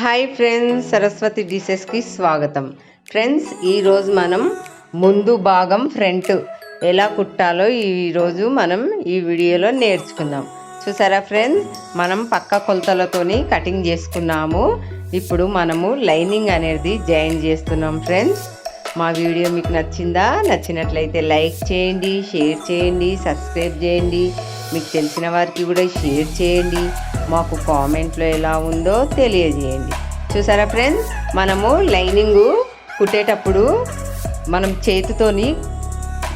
Hi friends Saraswati డిసెస్కి స్వాగతం. Friends ఈరోజు మనం ముందు భాగం ఫ్రంట్ ఎలా కుట్టాలో ఈరోజు మనం ఈ వీడియోలో నేర్చుకుందాం. చూసారా ఫ్రెండ్స్ మనం పక్క కొలతలతోని కటింగ్ చేసుకున్నాము. ఇప్పుడు మనము లైనింగ్ అనేది జాయిన్ చేస్తున్నాం ఫ్రెండ్స్. మా వీడియో మీకు నచ్చిందా? నచ్చినట్లయితే లైక్ చేయండి షేర్ చేయండి సబ్స్క్రైబ్ చేయండి. మీకు తెలిసిన వారికి కూడా షేర్ చేయండి. మాకు కామెంట్లో ఎలా ఉందో తెలియజేయండి. చూసారా ఫ్రెండ్స్? మనము లైనింగు కుట్టేటప్పుడు మనం చేతితోని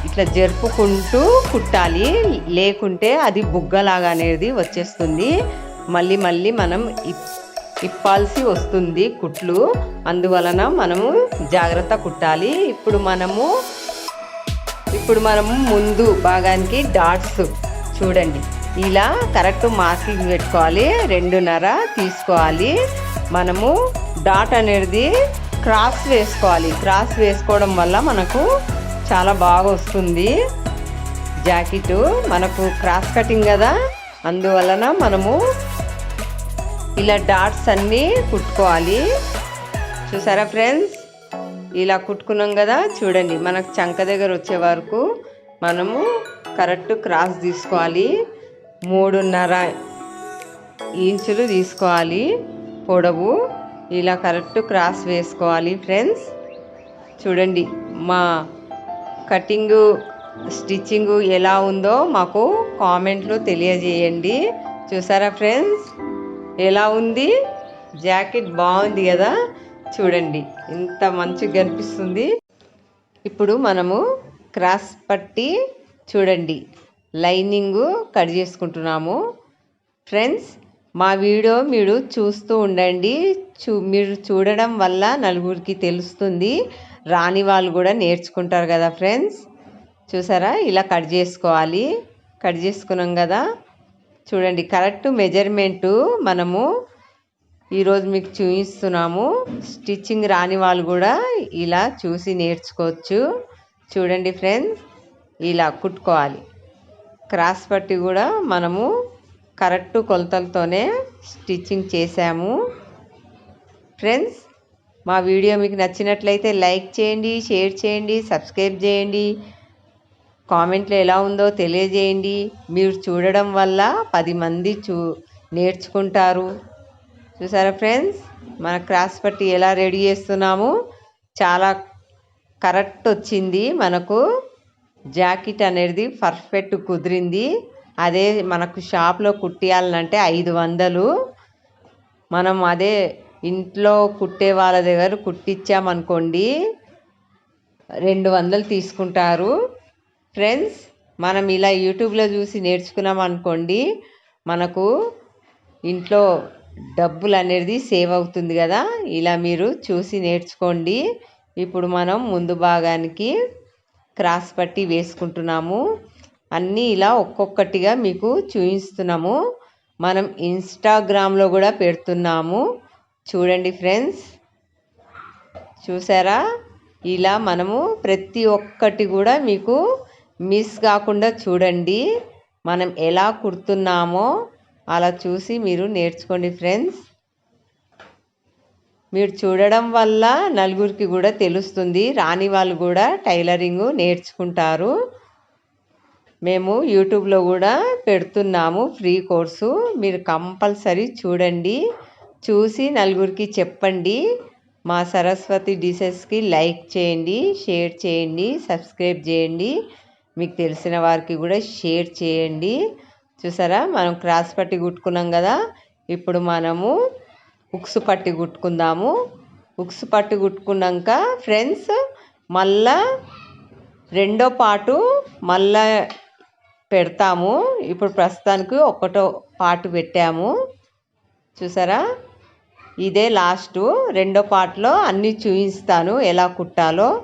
ఇట్లా జరుపుకుంటూ కుట్టాలి. లేకుంటే అది బుగ్గలాగా అనేది వచ్చేస్తుంది. మళ్ళీ మళ్ళీ మనం ఇప్- ఇప్పాల్సి వస్తుంది కుట్లు. అందువలన మనము జాగ్రత్త కుట్టాలి. ఇప్పుడు మనము ఇప్పుడు మనము ముందు భాగానికి డాట్స్ చూడండి. ఇలా కరెక్ట్ మార్కింగ్ పెట్టుకోవాలి. రెండున్నర తీసుకోవాలి. మనము డాట్ అనేది క్రాస్ వేసుకోవాలి. క్రాస్ వేసుకోవడం వల్ల మనకు చాలా బాగా వస్తుంది. జాకెట్ మనకు క్రాస్ కటింగ్ కదా. అందువలన మనము ఇలా డాట్స్ అన్నీ కుట్టుకోవాలి. చూసారా ఫ్రెండ్స్? ఇలా కుట్టుకున్నాం కదా. చూడండి. మనకు చంక దగ్గర వచ్చే వరకు మనము కరెక్ట్ క్రాస్ తీసుకోవాలి. మూడున్నర ఇంచులు తీసుకోవాలి పొడవు. ఇలా కరెక్ట్ క్రాస్ వేసుకోవాలి ఫ్రెండ్స్. చూడండి మా కటింగు స్టిచ్చింగు ఎలా ఉందో మాకు కామెంట్లో తెలియజేయండి. చూసారా ఫ్రెండ్స్? ఎలా ఉంది? జాకెట్ బాగుంది కదా? చూడండి ఇంత మంచిగా కనిపిస్తుంది. ఇప్పుడు మనము క్రాస్ పట్టి చూడండి. లైనింగు కట్ చేసుకుంటున్నాము. ఫ్రెండ్స్ మా వీడియో మీరు చూస్తూ ఉండండి. చూ మీరు చూడడం వల్ల నలుగురికి తెలుస్తుంది. రాని వాళ్ళు కూడా నేర్చుకుంటారు కదా ఫ్రెండ్స్. చూసారా? ఇలా కట్ చేసుకోవాలి. కట్ చేసుకున్నాం కదా. చూడండి కరెక్ట్ మెజర్మెంటు మనము ఈరోజు మీకు చూపిస్తున్నాము. స్టిచ్చింగ్ రాని వాళ్ళు కూడా ఇలా చూసి నేర్చుకోవచ్చు. చూడండి ఫ్రెండ్స్. ఇలా కుట్టుకోవాలి. క్రాస్ పట్టి కూడా మనము కరెక్ట్ కొలతలతోనే స్టిచ్చింగ్ చేసాము ఫ్రెండ్స్ మా వీడియో మీకు నచ్చినట్లయితే లైక్ చేయండి షేర్ చేయండి సబ్స్క్రైబ్ చేయండి. కామెంట్లో ఎలా ఉందో తెలియజేయండి. మీరు చూడడం వల్ల పది మంది చూ నేర్చుకుంటారు. చూసారా ఫ్రెండ్స్? మన క్రాస్ పట్టి ఎలా రెడీ చేస్తున్నాము? చాలా కరెక్ట్ వచ్చింది మనకు. జాకెట్ అనేది పర్ఫెక్ట్ కుదిరింది. అదే మనకు షాప్లో కుట్టియాలంటే ఐదు వందలు. మనం అదే ఇంట్లో కుట్టే వాళ్ళ దగ్గర కుట్టించామనుకోండి రెండు వందలు తీసుకుంటారు. ఫ్రెండ్స్ మనం ఇలా యూట్యూబ్లో చూసి నేర్చుకున్నాం అనుకోండి మనకు ఇంట్లో డబ్బులు అనేది సేవ్ అవుతుంది కదా. ఇలా మీరు చూసి నేర్చుకోండి. ఇప్పుడు మనం ముందు భాగానికి క్రాస్ పట్టి వేసుకుంటున్నాము. అన్నీ ఇలా ఒక్కొక్కటిగా మీకు చూపిస్తున్నాము. మనం ఇన్స్టాగ్రామ్లో కూడా పెడుతున్నాము. చూడండి ఫ్రెండ్స్. చూసారా? ఇలా మనము ప్రతి ఒక్కటి కూడా మీకు మిస్ కాకుండా చూడండి. మనం ఎలా కుడుతున్నామో అలా చూసి మీరు నేర్చుకోండి ఫ్రెండ్స్. మీరు చూడడం వల్ల నలుగురికి కూడా తెలుస్తుంది. రాని వాళ్ళు కూడా టైలరింగ్ నేర్చుకుంటారు. మేము యూట్యూబ్లో కూడా పెడుతున్నాము ఫ్రీ కోర్సు. మీరు కంపల్సరీ చూడండి. చూసి నలుగురికి చెప్పండి. మా సరస్వతి డిసెస్కి లైక్ చేయండి షేర్ చేయండి సబ్స్క్రైబ్ చేయండి. మీకు తెలిసిన వారికి కూడా షేర్ చేయండి. చూసారా? మనం క్రాస్ పట్టి కుట్టుకున్నాం కదా? ఇప్పుడు మనము ఉక్స్ పట్టి కుట్టుకుందాము. ఉక్స్ పట్టి కుట్టుకున్నాక ఫ్రెండ్స్ మళ్ళా రెండో పాటు మళ్ళా పెడతాము. ఇప్పుడు ప్రస్తుతానికి ఒకటో పాటు పెట్టాము. చూసారా? ఇదే లాస్ట్. రెండో పార్ట్లో అన్నీ చూపిస్తాను ఎలా కుట్టాలో.